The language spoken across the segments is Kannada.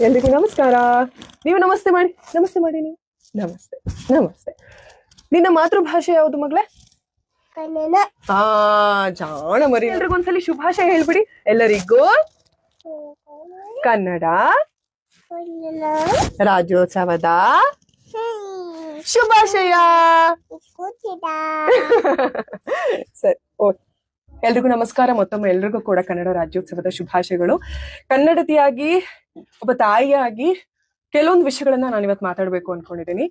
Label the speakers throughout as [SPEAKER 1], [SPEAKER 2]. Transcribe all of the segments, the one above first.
[SPEAKER 1] ಎಲ್ರಿಗೂ ನಮಸ್ಕಾರ. ನೀವು ನಮಸ್ತೆ ಮಾಡಿ ನಮಸ್ತೆ ಮಾಡಿ ನೀವು. ನಮಸ್ತೆ ನಮಸ್ತೆ. ನಿನ್ನ ಮಾತೃಭಾಷೆ ಯಾವುದು ಮಗಳೇ? ಆ ಜಾಣ ಮರಿ ಎಲ್ರಿಗೊಂದ್ಸಲಿ ಶುಭಾಶಯ ಹೇಳ್ಬಿಡಿ. ಎಲ್ಲರಿಗೂ ಕನ್ನಡ. ರಾಜ್ಯೋತ್ಸವದ ಶುಭಾಶಯ. ಸರಿ ಓಕೆ. ಎಲ್ರಿಗೂ ನಮಸ್ಕಾರ. ಮತ್ತೊಮ್ಮೆ ಎಲ್ರಿಗೂ ಕೂಡ ಕನ್ನಡ ರಾಜ್ಯೋತ್ಸವದ ಶುಭಾಶಯಗಳು. ಕನ್ನಡತಿಯಾಗಿ, ಒಬ್ಬ ತಾಯಿಯಾಗಿ ಕೆಲವೊಂದು ವಿಷಯಗಳನ್ನ ನಾನು ಇವತ್ತು ಮಾತಾಡ್ಬೇಕು ಅನ್ಕೊಂಡಿದ್ದೀನಿ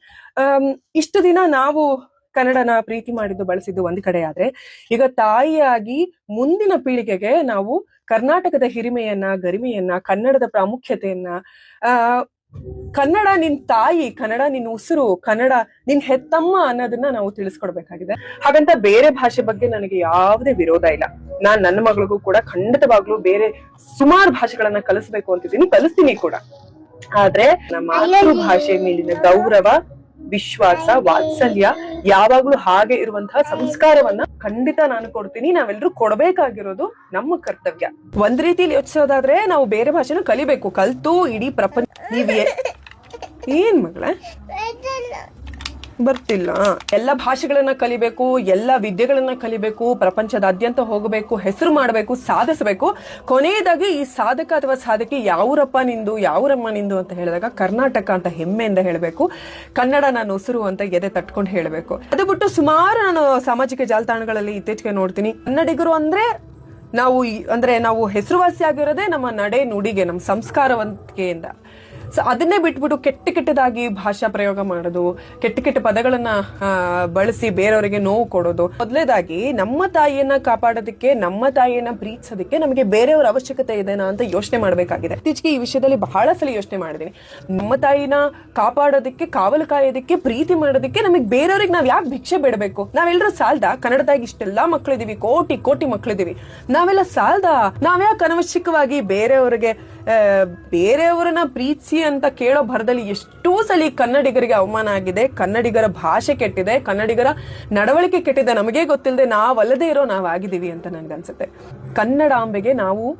[SPEAKER 1] ಇಷ್ಟು ದಿನ ನಾವು ಕನ್ನಡನ ಪ್ರೀತಿ ಮಾಡಿದ್ದು, ಬಳಸಿದ್ದು ಒಂದ್ ಕಡೆ ಆದ್ರೆ, ಈಗ ತಾಯಿಯಾಗಿ ಮುಂದಿನ ಪೀಳಿಗೆಗೆ ನಾವು ಕರ್ನಾಟಕದ ಹಿರಿಮೆಯನ್ನ, ಗರಿಮೆಯನ್ನ, ಕನ್ನಡದ ಪ್ರಾಮುಖ್ಯತೆಯನ್ನ, ಆ ಕನ್ನಡ ನಿನ್ ತಾಯಿ ಕನ್ನಡ ನಿನ್ ಉಸಿರು ಕನ್ನಡ ನಿನ್ ಹೆತ್ತಮ್ಮ ಅನ್ನೋದನ್ನ ನಾವು ತಿಳಿಸ್ಕೊಡ್ಬೇಕಾಗಿದೆ. ಹಾಗಂತ ಬೇರೆ ಭಾಷೆ ಬಗ್ಗೆ ನನಗೆ ಯಾವುದೇ ವಿರೋಧ ಇಲ್ಲ. ನಾನ್ ನನ್ನ ಮಗಳಿಗೂ ಕೂಡ ಖಂಡಿತವಾಗ್ಲೂ ಬೇರೆ ಸುಮಾರು ಭಾಷೆಗಳನ್ನ ಕಲಿಸ್ಬೇಕು ಅಂತಿದ್ದೀನಿ ಕಲಿಸ್ತೀನಿ ಕೂಡ. ಆದ್ರೆ ನಮ್ಮ ಮಾತೃಭಾಷೆ ಮೇಲಿನ ಗೌರವ ವಿಶ್ವಾಸ, ವಾತ್ಸಲ್ಯ, ಯಾವಾಗ್ಲೂ ಹಾಗೆ ಇರುವಂತಹ ಸಂಸ್ಕಾರವನ್ನ ಖಂಡಿತ ನಾನು ಕೊಡ್ತೀನಿ. ನಾವೆಲ್ಲರೂ ಕೊಡಬೇಕಾಗಿರೋದು ನಮ್ಮ ಕರ್ತವ್ಯ. ಒಂದ್ ರೀತಿಲಿ ಯೋಚಿಸೋದಾದ್ರೆ ನಾವು ಬೇರೆ ಭಾಷೆನ ಕಲಿಬೇಕು. ಕಲ್ತು, ಇಡೀ ಪ್ರಪಂಚ ಏನ್ ಮಗಳ? ಬರ್ತಿಲ್ಲ. ಎಲ್ಲ ಭಾಷೆಗಳನ್ನ ಕಲಿಬೇಕು, ಎಲ್ಲ ವಿದ್ಯೆಗಳನ್ನ ಕಲಿಬೇಕು, ಪ್ರಪಂಚದಾದ್ಯಂತ ಹೋಗಬೇಕು, ಹೆಸರು ಮಾಡಬೇಕು, ಸಾಧಿಸಬೇಕು. ಕೊನೆಯದಾಗಿ ಈ ಸಾಧಕ ಅಥವಾ ಸಾಧಕಿ ಯಾವರಪ್ಪ ನಿಂದು, ಯಾವರಮ್ಮ ನಿಂದು ಅಂತ ಹೇಳಿದಾಗ ಕರ್ನಾಟಕ ಅಂತ ಹೆಮ್ಮೆಯಿಂದ ಹೇಳಬೇಕು. ಕನ್ನಡ ನಾನು ಉಸಿರು ಅಂತ ಎದೆ ತಟ್ಕೊಂಡು ಹೇಳಬೇಕು. ಅದು ಬಿಟ್ಟು ಸುಮಾರು ನಾನು ಸಾಮಾಜಿಕ ಜಾಲತಾಣಗಳಲ್ಲಿ ಇತ್ತೀಚೆಗೆ ನೋಡ್ತೀನಿ. ಕನ್ನಡಿಗರು ಅಂದ್ರೆ ನಾವು ಅಂದ್ರೆ ನಾವು ಹೆಸರುವಾಸಿ ಆಗಿರೋದೇ ನಮ್ಮ ನಡೆ ನುಡಿಗೆ, ನಮ್ಮ ಸಂಸ್ಕಾರವಂತಿಕೆಯಿಂದ. ಸೊ ಅದನ್ನೇ ಬಿಟ್ಬಿಟ್ಟು ಕೆಟ್ಟ ಕೆಟ್ಟದಾಗಿ ಭಾಷಾ ಪ್ರಯೋಗ ಮಾಡೋದು, ಕೆಟ್ಟ ಕೆಟ್ಟ ಪದಗಳನ್ನ ಬಳಸಿ ಬೇರೆಯವರಿಗೆ ನೋವು ಕೊಡೋದು. ಮೊದಲೇದಾಗಿ ನಮ್ಮ ತಾಯಿಯನ್ನ ಕಾಪಾಡೋದಕ್ಕೆ, ನಮ್ಮ ತಾಯಿಯನ್ನ ಪ್ರೀತಿಸೋದಕ್ಕೆ ನಮಗೆ ಬೇರೆಯವರ ಅವಶ್ಯಕತೆ ಇದೆನಾ ಅಂತ ಯೋಚನೆ ಮಾಡಬೇಕಾಗಿದೆ. ಇತ್ತೀಚೆಗೆ ಈ ವಿಷಯದಲ್ಲಿ ಬಹಳ ಸಲ ಯೋಚನೆ ಮಾಡಿದ್ದೀನಿ ನಮ್ಮ ತಾಯಿನ ಕಾಪಾಡೋದಕ್ಕೆ, ಕಾವಲು ಕಾಯೋದಕ್ಕೆ, ಪ್ರೀತಿ ಮಾಡೋದಕ್ಕೆ ನಮಗೆ ಬೇರೆಯವ್ರಿಗೆ ನಾವ್ ಯಾಕೆ ಭಿಕ್ಷೆ ಬಿಡಬೇಕು? ನಾವೆಲ್ಲರೂ ಸಾಲ್ದ? ಕನ್ನಡದಾಗಿ ಇಷ್ಟೆಲ್ಲಾ ಮಕ್ಕಳಿದೀವಿ ಕೋಟಿ ಕೋಟಿ ಮಕ್ಕಳಿದೀವಿ ನಾವೆಲ್ಲ ಸಾಲ್ದ? ನಾವ್ಯಾಕೆ ಅನವಶ್ಯಕವಾಗಿ ಬೇರೆಯವರಿಗೆ ಬೇರೆಯವರನ್ನ ಪ್ರೀತಿಸಿ ಅಂತ ಕೇಳೋ ಭರದಲ್ಲಿ ಎಷ್ಟೋ ಸಲ ಕನ್ನಡಿಗರಿಗೆ ಅವಮಾನ ಆಗಿದೆ. ಕನ್ನಡಿಗರ ಭಾಷೆ ಕೆಟ್ಟಿದೆ. ಕನ್ನಡಿಗರ ನಡವಳಿಕೆ ಕೆಟ್ಟಿದೆ. ನಮಗೆ ಗೊತ್ತಿಲ್ಲದೆ ನಾವಲ್ಲದೆ ಇರೋ ನಾವಾಗಿದ್ದೀವಿ ಅಂತ ನನಗನ್ಸುತ್ತೆ ಕನ್ನಡಾಂಬೆಗೆ ನಾವು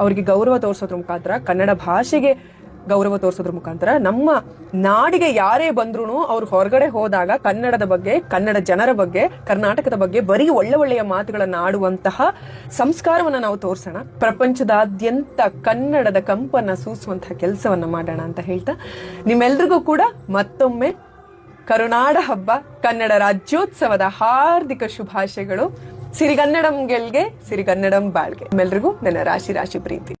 [SPEAKER 1] ಅವರಿಗೆ ಗೌರವ ತೋರಿಸೋದ್ರ ಮುಖಾಂತರ ಕನ್ನಡ ಭಾಷೆಗೆ ಗೌರವ ತೋರಿಸೋದ್ರ ಮುಖಾಂತರ ನಮ್ಮ ನಾಡಿಗೆ ಯಾರೇ ಬಂದ್ರು ಅವ್ರು ಹೊರಗಡೆ ಹೋದಾಗ ಕನ್ನಡದ ಬಗ್ಗೆ, ಕನ್ನಡ ಜನರ ಬಗ್ಗೆ, ಕರ್ನಾಟಕದ ಬಗ್ಗೆ ಬರೀ ಒಳ್ಳೆ ಒಳ್ಳೆಯ ಮಾತುಗಳನ್ನ ಆಡುವಂತಹ ಸಂಸ್ಕಾರವನ್ನ ನಾವು ತೋರಿಸೋಣ. ಪ್ರಪಂಚದಾದ್ಯಂತ ಕನ್ನಡದ ಕಂಪನ್ನ ಸೂಸುವಂತಹ ಕೆಲಸವನ್ನ ಮಾಡೋಣ ಅಂತ ಹೇಳ್ತಾ, ನಿಮ್ಮೆಲ್ರಿಗೂ ಕೂಡ ಮತ್ತೊಮ್ಮೆ ಕರುನಾಡ ಹಬ್ಬ, ಕನ್ನಡ ರಾಜ್ಯೋತ್ಸವದ ಹಾರ್ದಿಕ ಶುಭಾಶಯಗಳು. ಸಿರಿಗನ್ನಡಂ ಗೆಲ್ಗೆ ಸಿರಿಗನ್ನಡಂ ಬಾಳ್ಗೆ. ನಿಮ್ಮೆಲ್ರಿಗೂ ನನ್ನ ರಾಶಿ ರಾಶಿ ಪ್ರೀತಿ.